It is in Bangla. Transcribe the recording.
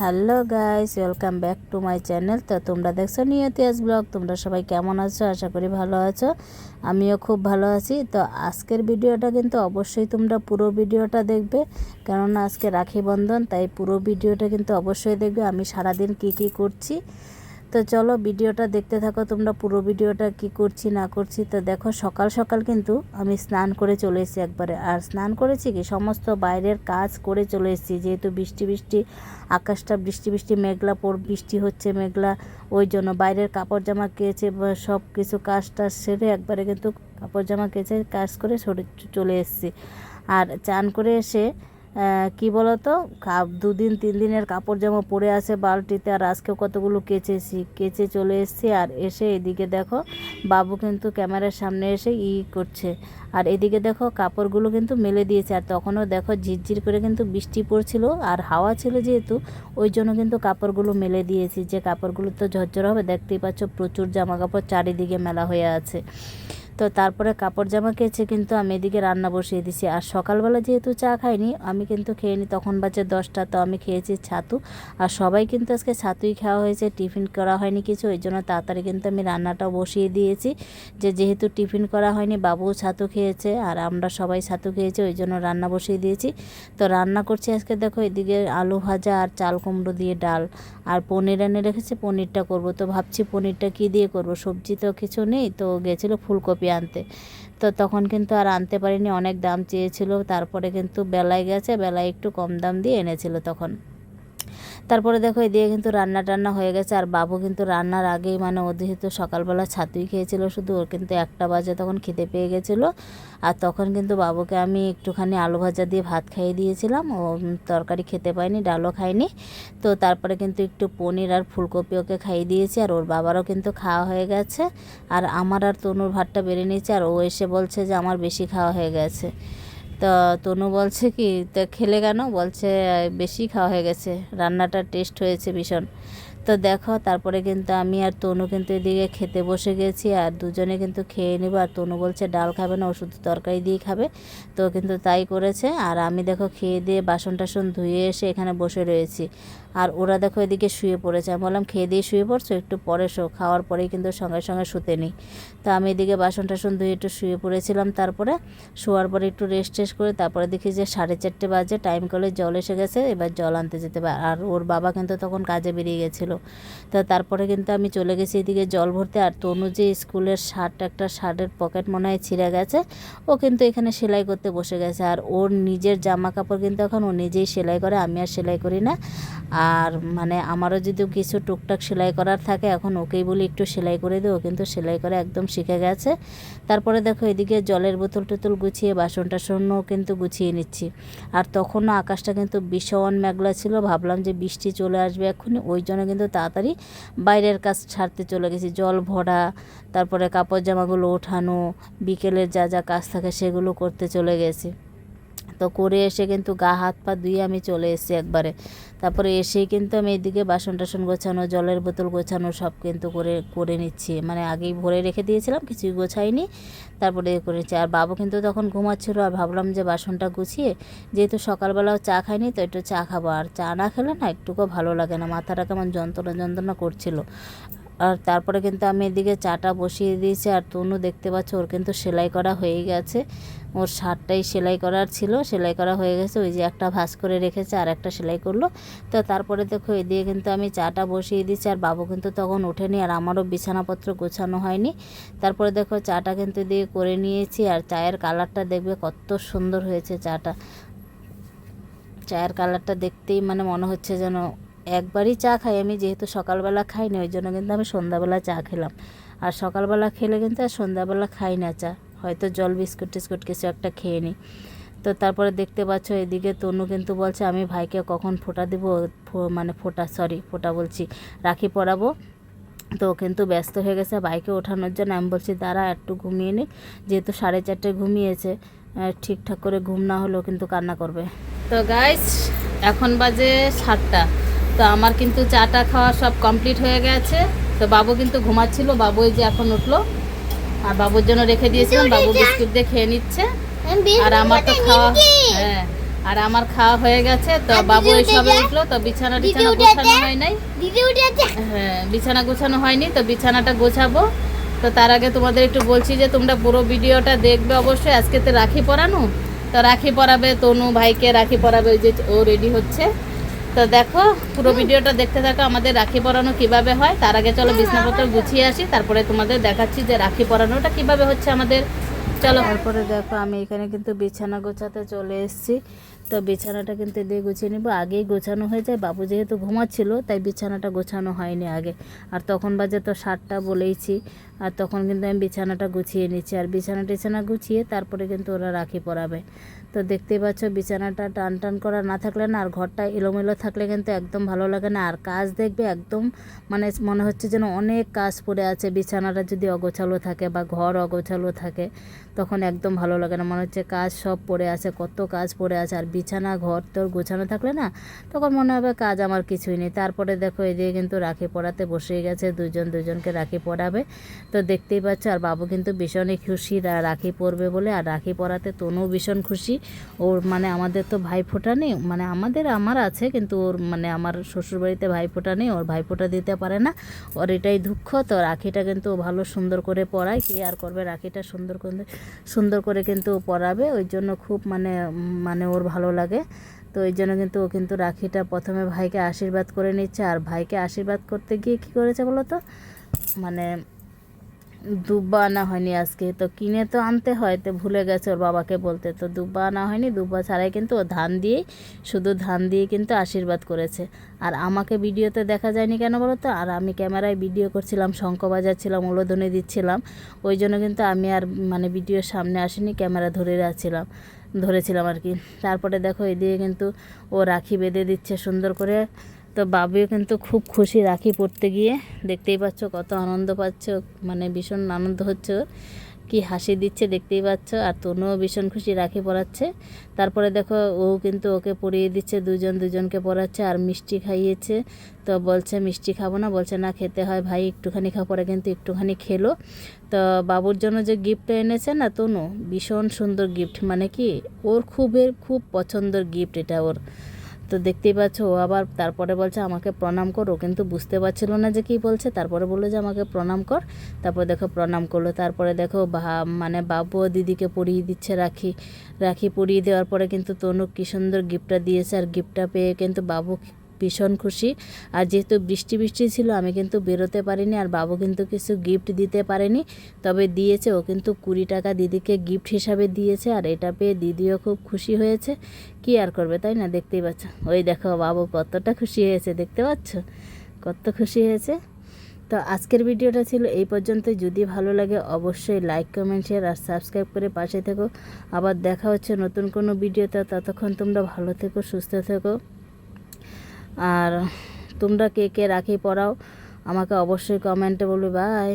Hello guys, welcome back to my channel. তো তোমরা দেখছ নিয়তিয়াস ব্লগ, তোমরা সবাই কেমন আছো? আশা করি ভালো আছো, আমিও খুব ভালো আছি। তো আজকের ভিডিওটা কিন্তু অবশ্যই তোমরা পুরো ভিডিওটা দেখবে, কেননা আজকে রাখি বন্ধন, তাই পুরো ভিডিওটা কিন্তু অবশ্যই দেখবে। আমি সারাদিন কি কি করছি তো চলো ভিডিওটা দেখতে থাকো, তোমরা পুরো ভিডিওটা কি করছি, না করছি। তো দেখো, সকাল সকাল কিন্তু আমি স্নান করে চলে এসেছি একবারে। আর স্নান করেছি কি, সমস্ত বাইরের কাজ করে চলে এসেছি। যেহেতু বৃষ্টি বৃষ্টি, আকাশটা বৃষ্টি বৃষ্টি, মেঘলা, পর বৃষ্টি হচ্ছে মেঘলা, ওই জন্য বাইরের কাপড় জামা বা সব কিছু কাজ টাজ সেরে একবারে কিন্তু কাপড় জামা কেচে কাজ করে চলে এসেছি। আর চান করে এসে কি বলতো? কা- দুদিন তিন দিনের কাপড় জামা পরে আছে বালতিতে আর আজকে কতগুলো কেচেছি। কেচে চলে এসেছি আর এসে এদিকে দেখো, বাবু কিন্তু ক্যামেরার সামনে এসে ই করছে। আর এদিকে দেখো, কাপড়গুলো কিন্তু মেলে দিয়েছে। আর তখনও দেখো, ঝিরঝির করে কিন্তু বৃষ্টি পড়ছিল আর হাওয়া ছিল যেহেতু, ওই জন্য কিন্তু কাপড়গুলো মেলে দিয়েছি। যে কাপড়গুলো তো ঝরঝর হবে, দেখতেই পাচ্ছ প্রচুর জামা কাপড় চারিদিকে মেলা হয়ে আছে। তো তারপরে কাপড় জামা কেচে কিন্তু আমি এদিকে রান্না বসিয়ে দিছি। আর সকালবেলা যেহেতু চা খাইনি, আমি কিন্তু খেয়ে নি তখন বাজে দশটা, তো আমি খেয়েছি ছাতু। আর সবাই কিন্তু আজকে ছাতুই খাওয়া হয়েছে, টিফিন করা হয়নি কিছু, ওই জন্য তাড়াতাড়ি কিন্তু আমি রান্নাটাও বসিয়ে দিয়েছি। যে যেহেতু টিফিন করা হয়নি, বাবুও ছাতু খেয়েছে, আর আমরা সবাই ছাতু খেয়েছি, ওই জন্য রান্না বসিয়ে দিয়েছি। তো রান্না করছি আজকে দেখো, এদিকে আলু ভাজা আর চাল কুমড়ো দিয়ে ডাল। আর পনির এনে রেখেছে, পনিরটা করব। তো ভাবছি পনিরটা কি দিয়ে করব? সবজি তো কিছু নেই, তো গেছিল ফুলকপি আনতে। তো তখন কিন্তু আর আনতে পারিনি, অনেক দাম চেয়েছিল। তারপরে কিন্তু বেলায় গেছে, বেলায় একটু কম দাম দিয়ে এনেছিল তখন। তারপরে দেখো এদিকে কিন্তু রান্না টান্না হয়ে গেছে, আর বাবু কিন্তু রান্নার আগেই মানে ও যেহেতু সকালবেলা ছাতুই খেয়েছিল, শুধু ওর কিন্তু একটা বাজে তখন খেতে পেয়ে গেছিল। আর তখন কিন্তু বাবুকে আমি একটুখানি আলু ভাজা দিয়ে ভাত খাইয়ে দিয়েছিলাম, ও তরকারি খেতে পায়নি, ডালও খায়নি। তো তারপরে কিন্তু একটু পনির আর ফুলকপি ওকে খাইয়ে দিয়েছি, আর ওর বাবারও কিন্তু খাওয়া হয়ে গেছে। আর আমার আর তনুর ভাতটা বেড়ে নিয়েছে, আর ও এসে বলছে যে আমার বেশি খাওয়া হয়ে গেছে। তো তনু বলছে কি, তা খেলে কেন? বলছে বেশি খাওয়া হয়ে গেছে। রান্নাটা টেস্ট হয়েছে ভীষণ। তো দেখো, তারপরে কিন্তু আমি আর তনু কিন্তু এদিকে খেতে বসে গেছি আর দুজনে কিন্তু খেয়ে নেব। আর তনু বলছে, ডাল খাবে না, ওষুধ তরকারি দিয়ে খাবে। তো কিন্তু তাই করেছে। আর আমি দেখো, খেয়ে দিয়ে বাসন টাসন ধুয়ে এসে এখানে বসে রয়েছি। আর ওরা দেখো এদিকে শুয়ে পড়েছে। আমি বললাম, খেয়ে দিয়ে শুয়ে পড়ছো? একটু পরে শো। খাওয়ার পরেই কিন্তু সঙ্গে সঙ্গে শুতে নিই। তো আমি এদিকে বাসন টাসন ধুয়ে একটু শুয়ে পড়েছিলাম তারপরে। শোয়ার পরে একটু রেস্ট টেস্ট করে তারপরে দেখি যে সাড়ে চারটে বাজে টাইম কলে জল এসে গেছে, এবার জল আনতে যেতে আর ওর বাবা কিন্তু তখন কাজে বেরিয়ে গেছিল। তো তারপরে কিন্তু আমি চলে গেছি এদিকে জল ভরতে। আর তনু যে স্কুলের শার্ট, একটা শার্টের পকেট মনে হয় ছিঁড়ে গেছে, ও কিন্তু এখানে সেলাই করতে বসে গেছে। আর ওর নিজের জামা কাপড় কিন্তু এখন ও নিজেই সেলাই করে, আমি আর সেলাই করি না। আর মানে আমারও যদি কিছু টুকটাক সেলাই করার থাকে, এখন ওকেই বলি একটু সেলাই করে ও কিন্তু সেলাই করে একদম শিখে গেছে। তারপরে দেখো এদিকে জলের বোতল টোতল গুছিয়ে, বাসন টাসনও কিন্তু গুছিয়ে নিচ্ছি। আর তখনও আকাশটা কিন্তু ভীষণ মেঘলা ছিল, ভাবলাম যে বৃষ্টি চলে আসবে এক্ষুনি, ওই জন্য কিন্তু তাড়াতাড়ি বাইরের কাজ ছাড়তে চলে গেছি। জল ভরা, তারপরে কাপড় জামাগুলো ওঠানো, বিকেলের যা যা কাজ থাকে সেগুলো করতে চলে গেছি। তো করে এসে কিন্তু গা হাত পা ধুয়ে আমি চলে এসেছি একবারে। তারপরে এসেই কিন্তু আমি এদিকে বাসন টাসন গোছানো, জলের বোতল গোছানো সব কিন্তু করে করে নিচ্ছি। মানে আগেই ভরে রেখে দিয়েছিলাম, কিছুই গোছাইনি। তারপরে এ করেছি আর বাবু কিন্তু তখন ঘুমাচ্ছিল, আর ভাবলাম যে বাসনটা গুছিয়ে, যেহেতু সকালবেলাও চা খাইনি, তো একটু চা খাব। আর চা না খেলে না একটুকুও ভালো লাগে না, মাথাটা কেমন যন্ত্রণা যন্ত্রণা করছিল। আর তারপরে কিন্তু আমি এদিকে চাটা বসিয়ে দিয়েছি, আর তনু দেখতে পাচ্ছ ওর কিন্তু সেলাই করা হয়ে গেছে। ওর শার্টটাই সেলাই করার ছিল, সেলাই করা হয়ে গেছে, ওই যে একটা ভাঁজ করে রেখেছে, আর একটা সেলাই করল। তো তারপরে দেখো, এদিকে কিন্তু আমি চাটা বসিয়ে দিয়েছি আর বাবু কিন্তু তখন ওঠেনি, আর আমারও বিছানাপত্র গোছানো হয়নি। তারপরে দেখো, চাটা কিন্তু দিয়ে করে নিয়েছি, আর চায়ের কালারটা দেখবে কত সুন্দর হয়েছে চাটা। চায়ের কালারটা দেখতেই মানে মনে হচ্ছে যেন একবারই চা খাই, আমি যেহেতু সকালবেলা খাইনি, ওই জন্য কিন্তু আমি সন্ধ্যাবেলা চা খেলাম। আর সকালবেলা খেলে কিন্তু আর সন্ধ্যাবেলা খাই না চা। হয়তো জল, বিস্কুট টিস্কুট কিছু একটা খেয়ে নিই তো তারপরে দেখতে পাচ্ছ এদিকে তনু কিন্তু বলছে, আমি ভাইকে কখন ফোঁটা দিব? মানে ফোঁটা সরি ফোঁটা বলছি, রাখি পরাবো? তো কিন্তু ব্যস্ত হয়ে গেছে বাইকে ওঠানোর জন্য। আমি বলছি, দাঁড়া, একটু ঘুমিয়ে নিই যেহেতু সাড়ে চারটে ঘুমিয়েছে ঠিকঠাক করে ঘুম না হলেও কিন্তু কান্না করবে। তো গাইস এখন বাজে সাতটা। তো আমার কিন্তু চাটা খাওয়া সব কমপ্লিট হয়ে গেছে। তো বাবু কিন্তু ঘুমাচ্ছিল, বাবু এই যে এখন উঠল। আর বাবুর জন্য রেখে দিয়েছিলাম বাবু বিস্কুট দিয়ে খেয়ে নিচ্ছে। আর আমার তো খাওয়া হ্যাঁ আর আমার খাওয়া হয়ে গেছে তো বাবু সবে উঠল তো বিছানা টিছানা গোছানো হয় নাই। হ্যাঁ বিছানা গোছানো হয়নি তো বিছানাটা গোছাবো। তো তার আগে তোমাদের একটু বলছি যে তোমরা পুরো ভিডিওটা দেখবে অবশ্যই আজকে তো রাখি পরানো। তো রাখি পরাবে তনু ভাইকে রাখি পরাবে ওই যে ও রেডি হচ্ছে। তো দেখো, পুরো ভিডিওটা দেখতে থাকো, আমাদের রাখি পরানো কীভাবে হয়। তার আগে চলো বিছনাপত্র গুছিয়ে আসি, তারপরে তোমাদের দেখাচ্ছি যে রাখি পরানোটা কীভাবে হচ্ছে আমাদের। চলো। তারপরে দেখো, আমি এখানে কিন্তু বিছানা গোছাতে চলে এসেছি। তো বিছানাটা কিন্তু দিয়ে গুছিয়ে নিব। আগেই গোছানো হয়ে যায়। বাবু যেহেতু ঘুমাচ্ছিল, তাই বিছানাটা গোছানো হয়নি আগে। আর তখন বাজে তো সাতটা বলেইছি। আর তখন কিন্তু আমি বিছানাটা গুছিয়ে নিচ্ছি। আর বিছানা টিছানা গুছিয়ে তারপরে কিন্তু ওরা রাখি পরাবে। তো দেখতেই পাচ্ছ, বিছানাটা টান টান করা না থাকলে না, আর ঘরটা এলোমেলো থাকলে কিন্তু একদম ভালো লাগে না। আর কাজ দেখবে একদম মানে মনে হচ্ছে যেন অনেক কাজ পড়ে আছে। বিছানাটা যদি অগোছালো থাকে বা ঘর অগোছালো থাকে, তখন একদম ভালো লাগে না। মনে হচ্ছে কাজ সব পড়ে আছে, কত কাজ পড়ে আছে। আর বিছানা, ঘর তোর গোছানো থাকলে না, তখন মনে হবে কাজ আমার কিছুই নেই। তারপরে দেখো, এদিকে কিন্তু রাখি পড়াতে বসে গেছে। দুজন দুজনকে রাখি পরাবে তো দেখতেই পাচ্ছ, আর বাবু কিন্তু ভীষণই খুশি রাখি পরবে বলে। আর রাখি পরাতে তনু ভীষণ খুশি। ওর মানে আমাদের তো ভাই ফোঁটা নেই মানে আমাদের আমার আছে, কিন্তু ওর মানে আমার শ্বশুরবাড়িতে ভাই ফোঁটা নেই, ওর ভাই ফোঁটা দিতে পারে না। ওর এটাই দুঃখ, তো রাখিটা কিন্তু ভালো সুন্দর করে পরায় কি আর করবে, রাখিটা সুন্দর করে সুন্দর করে কিন্তু পরাবে ওই জন্য খুব মানে মানে ওর ভালো লাগে। তো এই জন্য কিন্তু ও কিন্তু রাখিটা প্রথমে ভাইকে আশীর্বাদ করে নিচ্ছে, আর ভাইকে আশীর্বাদ করতে গিয়ে কী করেছে বলো তো মানে দুব্বা আনা হয়নি আজকে, তো কিনে তো আনতে হয়, তো ভুলে গেছে ওর বাবাকে বলতে। তো দুব্বা আনা হয়নি, দুব্বা ছাড়াই কিন্তু ও ধান দিয়েই, শুধু ধান দিয়ে কিন্তু আশীর্বাদ করেছে। আর আমাকে ভিডিওতে দেখা যায়নি কেন বলো তো? আর আমি ক্যামেরায় ভিডিও করছিলাম শঙ্খ বাজাচ্ছিলাম উলোধনে দিচ্ছিলাম, ওই জন্য কিন্তু আমি আর মানে ভিডিওর সামনে আসিনি, ক্যামেরা ধরে রাখছিলাম ধরেছিলাম আর কি। তারপরে দেখো এদিকে কিন্তু ও রাখি বেঁধে দিচ্ছে সুন্দর করে। তো বাবুও কিন্তু খুব খুশি রাখি পড়তে গিয়ে। দেখতেই পাচ্ছ কত আনন্দ পাচ্ছ মানে ভীষণ আনন্দ হচ্ছে। কি হাসি দিচ্ছে দেখতেই পাচ্ছ, আর তনুও ভীষণ খুশি রাখি পরাচ্ছে তারপরে দেখো ও কিন্তু ওকে পরিয়ে দিচ্ছে, দুজন দুজনকে পরাচ্ছে আর মিষ্টি খাইয়েছে। তো বলছে, মিষ্টি খাব না। বলছে, না, খেতে হয় ভাই, একটুখানি খা পরে কিন্তু একটুখানি খেলো। তো বাবুর জন্য যে গিফটটা এনেছে না তনু, ভীষণ সুন্দর গিফট মানে কি? ওর খুবই খুব পছন্দের গিফট এটা ওর। তো দেখতেই পাচ্ছ, ও আবার তারপরে বলছে, আমাকে প্রণাম কর। কিন্তু বুঝতে পারছিল না যে কি বলছে। তারপরে বলল যে, আমাকে প্রণাম কর। তারপরে দেখো প্রণাম করল। তারপরে দেখো মানে বাবু দিদিকে পরিয়ে দিচ্ছে রাখি। রাখি পরিয়ে দেওয়ার পরে কিন্তু তনু কি সুন্দর গিফটটা দিয়েছে। আর গিফটটা পেয়ে কিন্তু বাবু ভীষণ খুশি। আর যেহেতু বৃষ্টি বৃষ্টি ছিল, আমি কিন্তু বেরোতে পারিনি আর বাবু কিন্তু কিছু গিফট দিতে পারেনি। তবে দিয়েছে, ও কিন্তু কুড়ি টাকা দিদিকে গিফট হিসাবে দিয়েছে আর এটা পেয়ে দিদিও খুব খুশি হয়েছে। কি আর করবে, তাই না? দেখতেই পাচ্ছ। ওই দেখো, বাবু কতটা খুশি হয়েছে, দেখতে পাচ্ছ? কত খুশি হয়েছে। তো আজকের ভিডিওটা ছিল এই পর্যন্ত। যদি ভালো লাগে, অবশ্যই লাইক কমেন্ট শেয়ার আর সাবস্ক্রাইব করে পাশে থেকো। আবার দেখা হচ্ছে নতুন কোনো ভিডিওতে। ততক্ষণ তোমরা ভালো থেকো, সুস্থ থেকো। আর তোমরা কে কে রাখি পড়াও আমাকে অবশ্যই কমেন্টে বলবে বাই